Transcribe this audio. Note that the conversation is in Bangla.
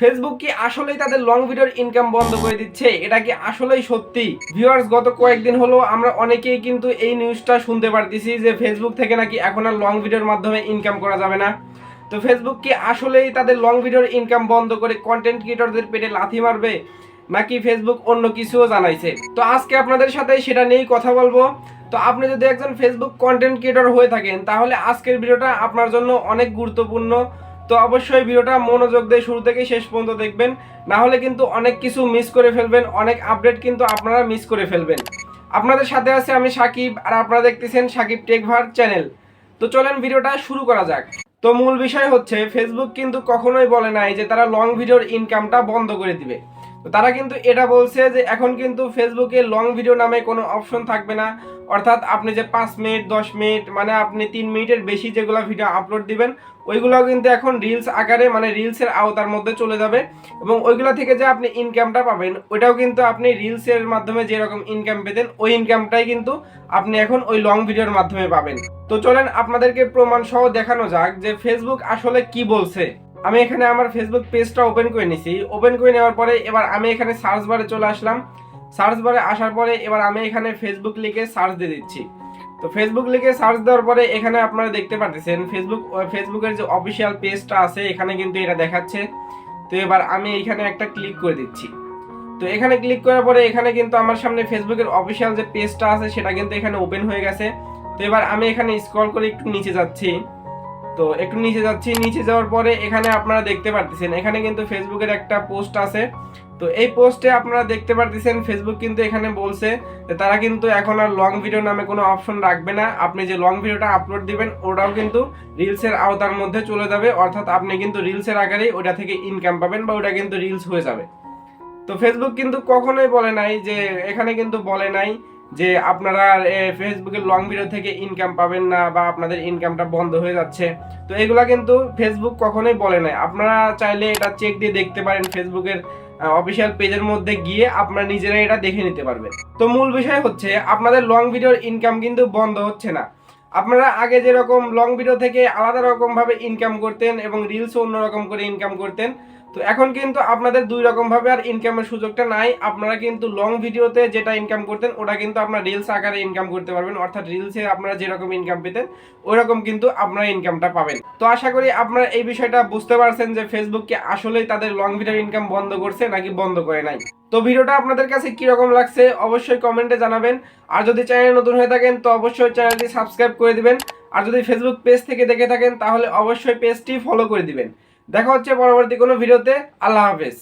ফেসবুক কি আসলেই তাদের লং ভিডিওর ইনকাম বন্ধ করে দিচ্ছে? এটা কি আসলেই সত্যি? ভিউয়ার্স গত কয়েকদিন হলো আমরা অনেকেই কিন্তু এই নিউজটা শুনতে পারতেছি যে ফেসবুক থেকে নাকি এখন আর লং ভিডিওর মাধ্যমে ইনকাম করা যাবে না। তো ফেসবুক কি আসলেই তাদের লং ভিডিওর ইনকাম বন্ধ করে কন্টেন্ট ক্রিয়েটরদের পেটে লাথি মারবে? নাকি ফেসবুক অন্য কিছুও জানাইছে? তো আজকে আপনাদের সাথে সেটা নিয়েই কথা বলব। তো আপনি যদি একজন ফেসবুক কন্টেন্ট ক্রিয়েটর হয়ে থাকেন, তাহলে আজকের ভিডিওটা আপনার জন্য অনেক গুরুত্বপূর্ণ। তো অবশ্যই ভিডিওটা মনোযোগ দিয়ে শুরু থেকে শেষ পর্যন্ত দেখবেন। না হলে কিন্তু অনেক কিছু মিস করে ফেলবেন, অনেক আপডেট কিন্তু আপনারা মিস করে ফেলবেন। আপনাদের সাথে আছে আমি সাকিব, আর আপনারা দেখতেছেন সাকিব টেকভার চ্যানেল তো চলেন ভিডিওটা শুরু করা যাক। তো মূল বিষয় হচ্ছে ফেসবুক কিন্তু কখনোই বলে নাই যে তারা লং ভিডিওর ইনকামটা বন্ধ করে দিবে। তো তারা কিন্তু এটা বলছে যে এখন কিন্তু ফেসবুকে লং ভিডিও নামে কোনো অপশন থাকবে না। অর্থাৎ আপনি যে পাঁচ মিনিট, দশ মিনিট মানে আপনি তিন মিনিটের বেশি যেগুলো ভিডিও আপলোড দিবেন ওইগুলো কিন্তু এখন রিলস আকারে মানে রিলসের আওতার মধ্যে চলে যাবে। এবং ওইগুলো থেকে যে আপনি ইনকামটা পাবেন, ওইটাও কিন্তু আপনি রিলসের মাধ্যমে যেরকম ইনকাম পেতেন, ওই ইনকামটাই কিন্তু আপনি এখন ওই লং ভিডিওর মাধ্যমে পাবেন। তো চলেন আপনাদেরকে প্রমাণ সহ দেখানো যাক যে ফেসবুক আসলে কি বলছে। আমি এখানে আমার ফেসবুক পেজটা ওপেন করে নিছি। ওপেন করে নেওয়ার পরে এবার আমি এখানে সার্চ বারে চলে আসলাম। সার্চ বারে আসার পরে এবার আমি এখানে ফেসবুক লিখে সার্চ দিয়ে দিচ্ছি। তো ফেসবুক লিখে সার্চ দেওয়ার পরে এখানে আপনারা দেখতে পাচ্ছেন ফেসবুক ফেসবুকের যে অফিসিয়াল পেজটা আছে, এখানে কিন্তু এটা দেখাচ্ছে। তো এবার আমি এখানে একটা ক্লিক করে দিচ্ছি। তো এখানে ক্লিক করার পরে এখানে কিন্তু আমার সামনে ফেসবুকের অফিসিয়াল যে পেজটা আছে, সেটা কিন্তু এখানে ওপেন হয়ে গেছে। তো এবার আমি এখানে স্ক্রল করে একটু নিচে যাচ্ছি। তো একটু নিচে যাচ্ছি। নিচে যাওয়ার পরে এখানে আপনারা দেখতে পারতেছেন, এখানে কিন্তু ফেসবুকের একটা পোস্ট আছে। তো এই পোস্টে আপনারা দেখতে পারতেছেন ফেসবুক কিন্তু এখানে বলছে যে তারা কিন্তু এখন আর লং ভিডিও নামে কোনো অপশন রাখবে না। আপনি যে লং ভিডিওটা আপলোড দিবেন, ওটাও কিন্তু রিলসের আওতার মধ্যে চলে যাবে। অর্থাৎ আপনি কিন্তু রিলসের আকারেই ওটা থেকে ইনকাম পাবেন বা ওটা কিন্তু রিলস হয়ে যাবে। তো ফেসবুক কিন্তু কখনোই বলে নাই যে, এখানে কিন্তু বলে নাই যে আপনারা ফেসবুকের লং ভিডিও থেকে ইনকাম পাবেন না বা আপনাদের ইনকামটা বন্ধ হয়ে যাচ্ছে। তো এগুলো কিন্তু ফেসবুক কখনোই বলে নাই। আপনারা চাইলে এটা চেক দিয়ে দেখতে পারেন ফেসবুকের অফিসিয়াল পেজের মধ্যে গিয়ে আপনারা নিজেরাই এটা দেখে নিতে পারবেন। তো মূল বিষয় হচ্ছে, আপনাদের লং ভিডিওর ইনকাম কিন্তু বন্ধ হচ্ছে না। আপনারা আগে যেরকম লং ভিডিও থেকে আলাদা রকম ভাবে ইনকাম করতেন এবং রিলসও অন্যরকম করে ইনকাম করতেন, তো এখন কিন্তু আপনাদের দুই রকম ভাবে আর ইনকামের সুযোগটা নাই। আপনারা কিন্তু লং ভিডিওতে যেটা ইনকাম করতেন, ওটা কিন্তু আপনারা রিলস আকারে ইনকাম করতে পারবেন। অর্থাৎ রিলসে আপনারা যেরকম ইনকাম পেতেন ওই রকম কিন্তু আপনারা ইনকামটা পাবেন। তো আশা করি আপনারা এই বিষয়টা বুঝতে পারছেন যে ফেসবুককে আসলেই তাদের লং ভিডিওর ইনকাম বন্ধ করছে নাকি বন্ধ করে নাই। তো ভিডিওটা আপনাদের কাছে কীরকম লাগছে অবশ্যই কমেন্টে জানাবেন। আর যদি চ্যানেল নতুন হয়ে থাকেন, তো অবশ্যই চ্যানেলটি সাবস্ক্রাইব করে দিবেন। আর যদি ফেসবুক পেজ থেকে দেখে থাকেন, তাহলে অবশ্যই পেজটি ফলো করে দিবেন। দেখা হচ্ছে পরবর্তী কোনো ভিডিওতে। আল্লাহ হাফেজ।